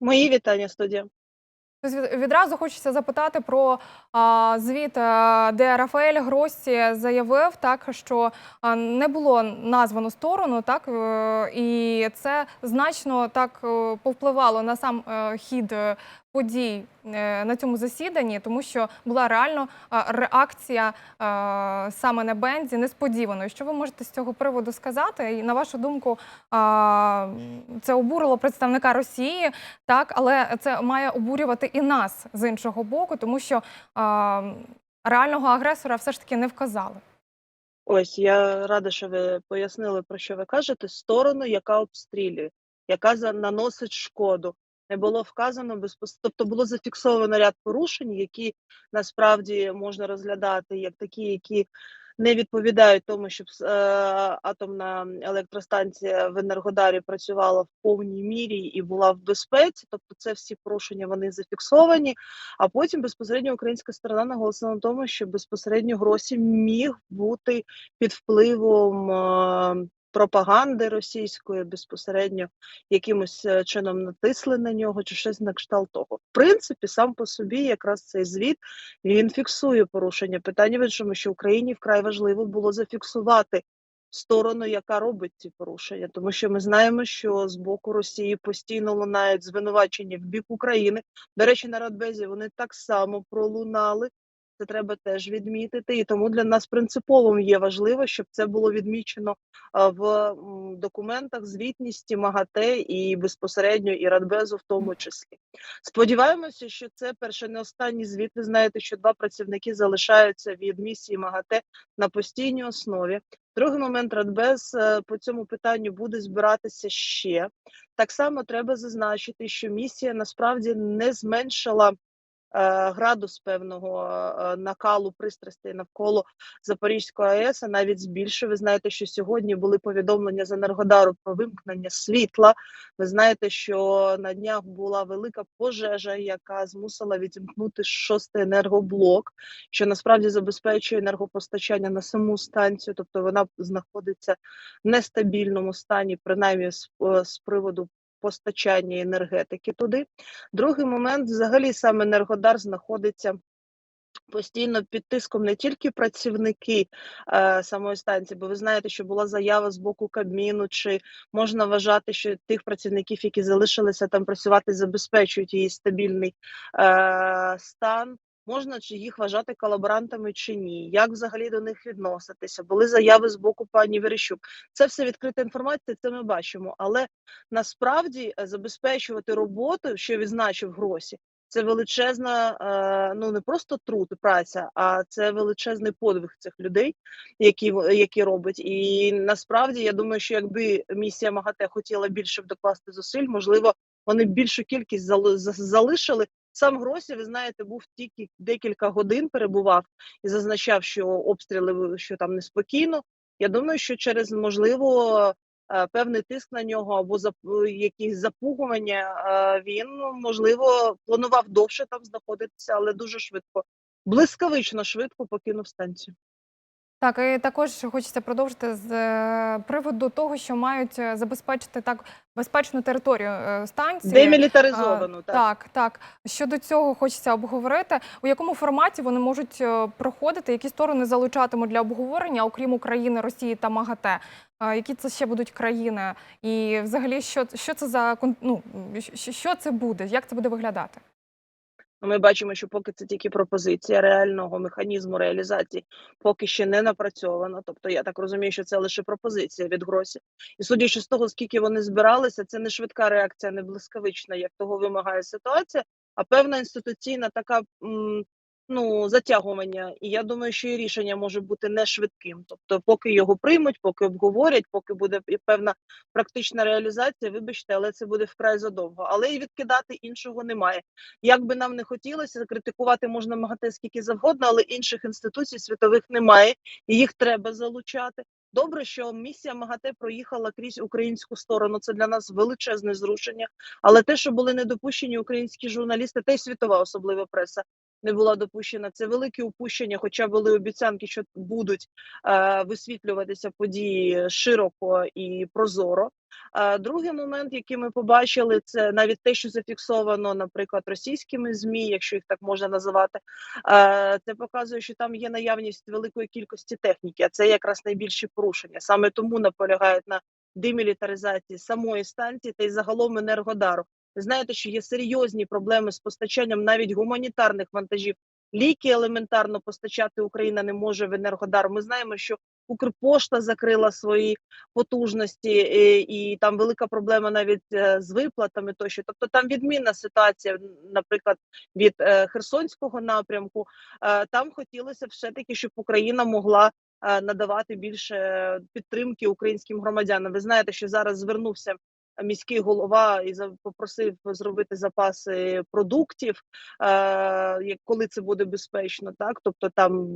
Мої вітання, студія. Тобто Відразу хочеться запитати про а, звіт, е, де Рафаель Гросі заявив, так що не було названо сторону, так е, і це значно так е, повпливало на сам хід подій е, на цьому засіданні, тому що була реально реакція саме на Бензі несподіваною. Що ви можете з цього приводу сказати? І на вашу думку, це обурило представника Росії, так, але це має обурювати і нас з іншого боку, тому що реального агресора все ж таки не вказали. Ось я рада, що ви пояснили, про що ви кажете. Сторону, яка обстрілює, яка наносить шкоду. Не було вказано безпос... Тобто було зафіксовано ряд порушень, які насправді можна розглядати як такі, які не відповідають тому, щоб е, атомна електростанція в Енергодарі працювала в повній мірі і була в безпеці. Тобто, це всі порушення вони зафіксовані. А потім безпосередньо українська сторона наголосила на тому, що безпосередньо Гросі міг бути під впливом е, пропаганди російської, безпосередньо якимось е, чином натисли на нього, чи щось на кшталт того. В принципі, сам по собі, якраз цей звіт він фіксує порушення. Питання в іншому, що Україні вкрай важливо було зафіксувати. Сторону, яка робить ці порушення, тому що ми знаємо, що з боку Росії постійно лунають звинувачення в бік України. До речі, на Радбезі вони так само пролунали. Це треба теж відмітити, і тому для нас принциповим є важливо, щоб це було відмічено в документах звітності МАГАТЕ і безпосередньо і Радбезу в тому числі. Сподіваємося, що це перше не останній звіт. Ви знаєте, що два працівники залишаються від місії МАГАТЕ на постійній основі. Другий момент Радбез е, по цьому питанню буде збиратися ще. Так само треба зазначити, що місія насправді не зменшила градус певного е, накалу пристрастей навколо Запорізької АЕС, а навіть збільшує. Ви знаєте, що сьогодні були повідомлення з Енергодару про вимкнення світла. Ви знаєте, що на днях була велика пожежа, яка змусила відімкнути шостий енергоблок, що насправді забезпечує енергопостачання на саму станцію, тобто вона знаходиться в нестабільному стані, принаймні з, е, з приводу постачання енергетики туди. Другий момент, взагалі, сам Енергодар знаходиться постійно під тиском не тільки працівники е, самої станції, бо ви знаєте, що була заява з боку Кабміну, чи можна вважати, що тих працівників, які залишилися там працювати, забезпечують її стабільний е, стан. Можна чи їх вважати колаборантами чи ні? Як взагалі до них відноситися? Були заяви з боку пані Верещук. Це все відкрита інформація, це ми бачимо. Але насправді е, забезпечувати роботу, що відзначив Гросі, це величезна, е, ну не просто труд праця, а це величезний подвиг цих людей, які які робить. І насправді я думаю, що якби місія МАГАТЕ хотіла більше докласти зусиль, можливо, вони більшу кількість зали- залишили. Сам Гросі, ви знаєте, був тільки декілька годин перебував і зазначав, що обстріли що там неспокійно. Я думаю, що через можливо е, певний тиск на нього або зап- якісь запугування, е, він можливо планував довше там знаходитися, але дуже швидко, блискавично швидко покинув станцію. Так, і також хочеться продовжити з е, приводу того, що мають е, забезпечити так безпечну територію е, станції. Демілітаризовано, так. так, так. Щодо цього хочеться обговорити, у якому форматі вони можуть проходити, які сторони залучатимуть для обговорення, окрім України, Росії та МАГАТЕ. Які це ще будуть країни? І взагалі, що, що це за ну, що це буде? Як це буде виглядати? Ми бачимо, що поки це тільки пропозиція реального механізму реалізації, поки ще не напрацьовано. Тобто, я так розумію, що це лише пропозиція від Гросі. І судячи з того, скільки вони збиралися, це не швидка реакція, не блискавична, як того вимагає ситуація, а певна інституційна така м, ну затягування. І я думаю, що і рішення може бути не швидким. Тобто, поки його приймуть, поки обговорять, поки буде певна практична реалізація, вибачте, але це буде вкрай задовго. Але і відкидати іншого немає. Як би нам не хотілося, критикувати можна МАГАТЕ скільки завгодно, але інших інституцій світових немає, і їх треба залучати. Добре, що місія МАГАТЕ проїхала крізь українську сторону. Це для нас величезне зрушення. Але те, що були недопущені українські журналісти, та й світова особлива преса, не була допущена. Це велике упущення, хоча були обіцянки, що будуть е, висвітлюватися події широко і прозоро. Е, Другий момент, який ми побачили, це навіть те, що зафіксовано, наприклад, російськими змі, якщо їх так можна називати. Е, Це показує, що там є наявність великої кількості техніки, а це якраз найбільші порушення. Саме тому наполягають на демілітаризації самої станції та й загалом енергодару. Ви знаєте, що є серйозні проблеми з постачанням навіть гуманітарних вантажів. Ліки елементарно постачати Україна не може в енергодар. Ми знаємо, що Укрпошта закрила свої потужності, і, і там велика проблема навіть е, з виплатами. Тощо, тобто там відмінна ситуація, наприклад, від е, Херсонського напрямку. Е, там хотілося все таки, щоб Україна могла е, надавати більше підтримки українським громадянам. Ви знаєте, що зараз звернувся міський голова і попросив зробити запаси продуктів, е, як коли це буде безпечно, так тобто там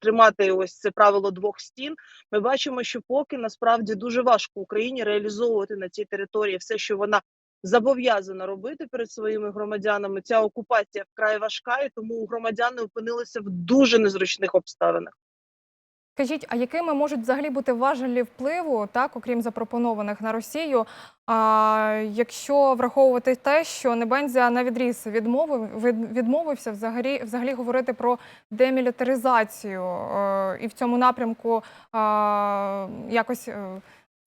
тримати ось це правило двох стін. Ми бачимо, що поки насправді дуже важко Україні реалізовувати на цій території все, що вона зобов'язана робити перед своїми громадянами. Ця окупація вкрай важка, і тому громадяни опинилися в дуже незручних обставинах. Скажіть, а якими можуть взагалі бути важелі впливу, так, окрім запропонованих на Росію, а, якщо враховувати те, що Небензя на відріз відмовив, від- відмовився взагалі, взагалі говорити про демілітаризацію е, і в цьому напрямку а, якось е,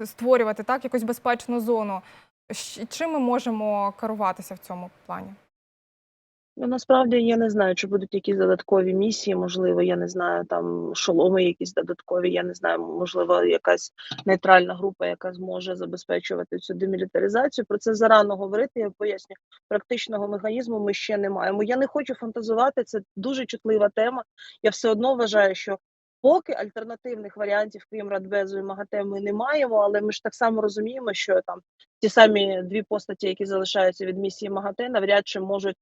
створювати так, якусь безпечну зону. Чим ми можемо керуватися в цьому плані? Ну, насправді я не знаю, чи будуть якісь додаткові місії, можливо, я не знаю, там шоломи якісь додаткові, я не знаю, можливо, якась нейтральна група, яка зможе забезпечувати цю демілітаризацію. Про це зарано говорити. Я поясню, практичного механізму ми ще не маємо. Я не хочу фантазувати. Це дуже чутлива тема. Я все одно вважаю, що поки альтернативних варіантів, крім Радбезу і МАГАТЕ, ми не маємо, але ми ж так само розуміємо, що там ті самі дві постаті, які залишаються від місії МАГАТЕ, навряд чи можуть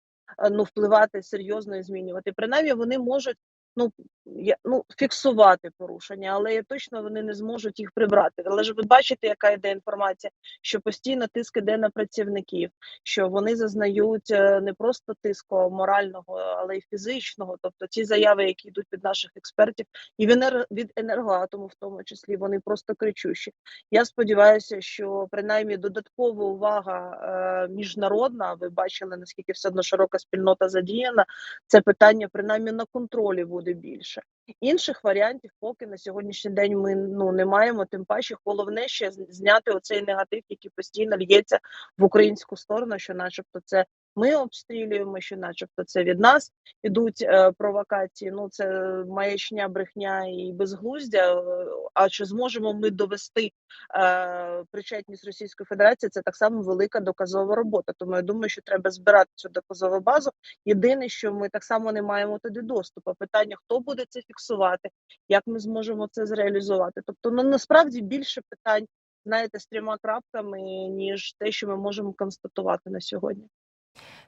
ну впливати серйозно і змінювати. Принаймні вони можуть ну ну фіксувати порушення, але точно вони не зможуть їх прибрати. Але ж ви бачите, яка йде інформація, що постійно тиск іде на працівників, що вони зазнають е, не просто тиску морального, але й фізичного. Тобто ті заяви, які йдуть від наших експертів, і від енергоатому, в тому числі, вони просто кричущі. Я сподіваюся, що принаймні додаткова увага е, міжнародна. Ви бачили наскільки все одно широка спільнота задіяна. Це питання принаймні на контролі буде більше. Інших варіантів, поки на сьогоднішній день ми ну не маємо. Тим паче, головне ще зняти оцей негатив, який постійно лється в українську сторону, що, начебто, це ми обстрілюємо, що, начебто, це від нас ідуть е, провокації. Ну це маячня, брехня і безглуздя. Е, А чи зможемо ми довести е, причетність Російської Федерації? Це так само велика доказова робота. Тому я думаю, що треба збирати цю доказову базу. Єдине, що ми так само не маємо туди доступу. Питання: хто буде це фіксувати, як ми зможемо це зреалізувати? Тобто, ну насправді більше питань, знаєте, з трьома крапками, ніж те, що ми можемо констатувати на сьогодні.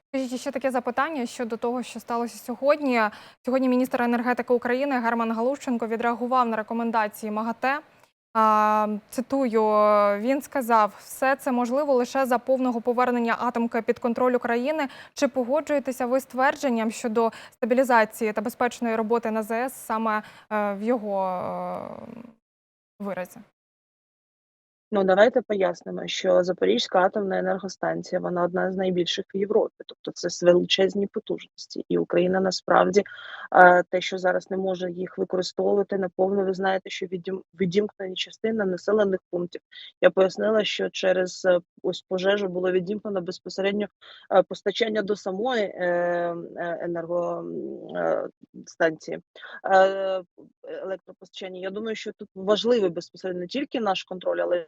Скажіть, ще таке запитання щодо того, що сталося сьогодні. Сьогодні міністр енергетики України Герман Галущенко відреагував на рекомендації МАГАТЕ. Цитую, він сказав: все це можливо лише за повного повернення атомки під контроль України. Чи погоджуєтеся ви з твердженням щодо стабілізації та безпечної роботи на ЗС саме е, в його е, виразі? Ну давайте пояснимо, що Запорізька атомна енергостанція вона одна з найбільших в Європі, тобто це величезні потужності, і Україна насправді е, те, що зараз не може їх використовувати наповно. Ви знаєте, що відім, відімкнені частини населених пунктів. Я пояснила, що через е, ось пожежу було відімкнено безпосередньо е, постачання до самої енергостанції електропостачання. Я думаю, що тут важливий безпосередньо не тільки наш контроль, але